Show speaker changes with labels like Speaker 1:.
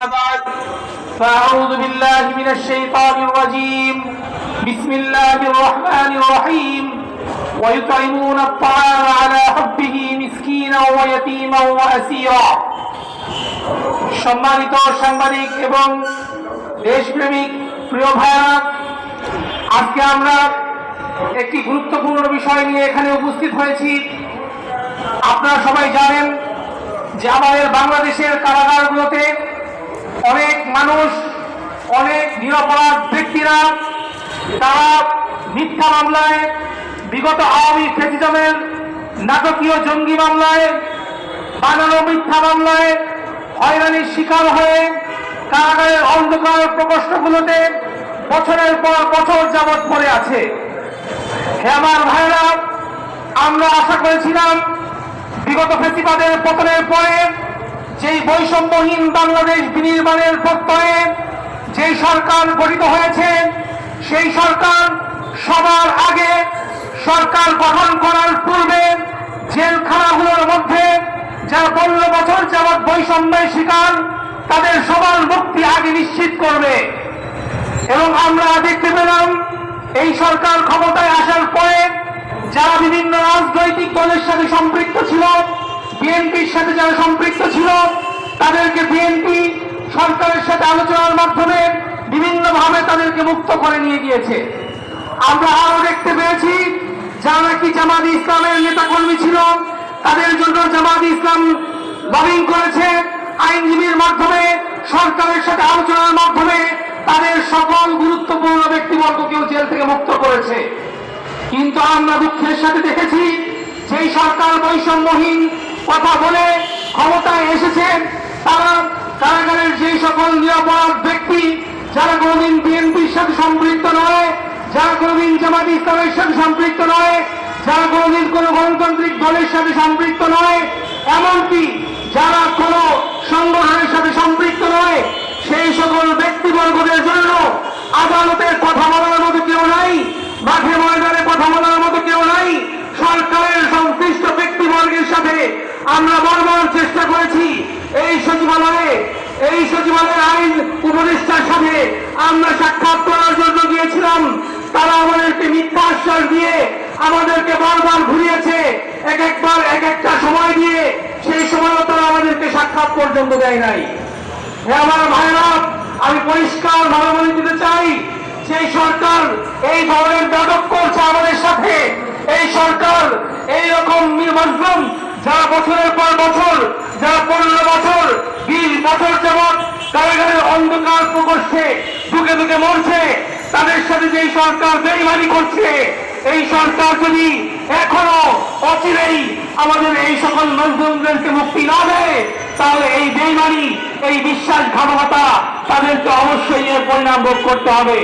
Speaker 1: بعد فأعوذ بالله من الشيطان الرجيم بسم الله الرحمن الرحيم ويطعمون الطعام على حبه مسكينا ويتيما وأسيرا সম্মানিত সাংবাদিক এবং দেশপ্রেমিক প্রিয় ভাইরা আজকে আমরা একটি গুরুত্বপূর্ণ বিষয় নিয়ে এখানে উপস্থিত হয়েছি আপনারা সবাই জানেন যে আমাদের বাংলাদেশের কারাগারগুলোতে অনেক মানুষ, অনেক নিরপরাধ ব্যক্তিরা তারা মিথ্যা মামলায়, বিগত আওয়ামী ফেসিজমের নাটকীয় জঙ্গি মামলায়, বানানো মিথ্যা মামলায় হয়রানির শিকার হয়ে কারাগারের অন্ধকার প্রকোষ্ঠগুলোতে বছরের পর বছর যাবৎ পড়ে আছে। হে ভাইরা আমরা আশা করেছিলাম বিগত ফেসিবাদের পতনের পরে যেই বৈষম্যহীন বাংলাদেশ বিনির্মাণের প্রত্যয়ে যেই সরকার গঠিত হয়েছে, সেই সরকার সবার আগে সরকার গঠন করার পূর্বে জেলখানাগুলোর মধ্যে যারা পনেরো বছর যাবৎ বৈষম্যের শিকার, তাদের সবার মুক্তি আগে নিশ্চিত করবে। এবং আমরা দেখতে পেলাম, এই সরকার ক্ষমতায় আসার পরে যারা বিভিন্ন রাজনৈতিক দলের সাথে সম্পৃক্ত বিএনপির সাথে যারা সম্পৃক্ত ছিল, তাদেরকে বিএনপি সরকারের সাথে আলোচনার মাধ্যমে বিভিন্নভাবে তাদেরকে মুক্ত করে নিয়ে গিয়েছে। আমরা আরও দেখতে পেয়েছি, যারা নাকি জামাত ইসলামের নেতাকর্মী ছিল, তাদের জন্য জামাত ইসলাম লবিং করেছে। আইনজীবীর মাধ্যমে, সরকারের সাথে আলোচনার মাধ্যমে তাদের সকল গুরুত্বপূর্ণ ব্যক্তিবর্গকেও জেল থেকে মুক্ত করেছে। কিন্তু আমরা দুঃখের সাথে দেখেছি, যেই সরকার বৈষম্যহীন কথা বলে ক্ষমতায় এসেছেন তারা কারাগারের যে সকল নিরাপরাধ ব্যক্তি, যারা কোনদিন বিএনপির সাথে সম্পৃক্ত নয়, যারা কোনদিন জামাত ইসলামের সাথে সম্পৃক্ত নয়, যারা কোনদিন কোনো গণতান্ত্রিক দলের সাথে সম্পৃক্ত নয়, এমনকি যারা কোনো সংগঠনের সাথে সম্পৃক্ত নয় সেই সকল ব্যক্তিবর্গদের জন্য আদালতের কথা বলার মতো কেউ নাই মাঠে ময়দানে কথা বলার মতো কেউ নাই সরকারের সংশ্লিষ্ট ব্যক্তিবর্গের সাথে আমরা বারবার চেষ্টা করেছি এই সচিবালয়ে এই সচিবালয়ের আইন উপদেষ্টার সাথে আমরা সাক্ষাৎ করার জন্য গিয়েছিলাম। তারা আমাদেরকে মিথ্যা আশ্বাস দিয়ে আমাদেরকে বারবার ঘুরিয়েছে। এক একবার, এক একটা সময় দিয়ে সেই সময়ও তারা আমাদেরকে সাক্ষাৎ পর্যন্ত দেয় নাই। হে আমার ভাইরা, আমি পরিষ্কার ভাবে বলে দিতে চাই সেই সরকার এই ধরনের নাটক করছে আমাদের সাথে, এই সরকার এই রকম মজলুম যারা বছরের পর বছর যারা পনেরো বছর, বিশ বছর যাবৎ কারাগারের অন্ধকার প্রকোষ্ঠে দুকে দুকে মরছে। তাদের সাথে যেই সরকার বেইমানি করছে, এই সরকার যদি এখনও অচিরেই আমাদের এই সকল মজলুমদেরকে মুক্তি না দেয়, তাহলে এই বেইমানি, এই বিশ্বাসঘাতকতা তাদেরকে অবশ্যই এর পরিণাম ভোগ করতে হবে।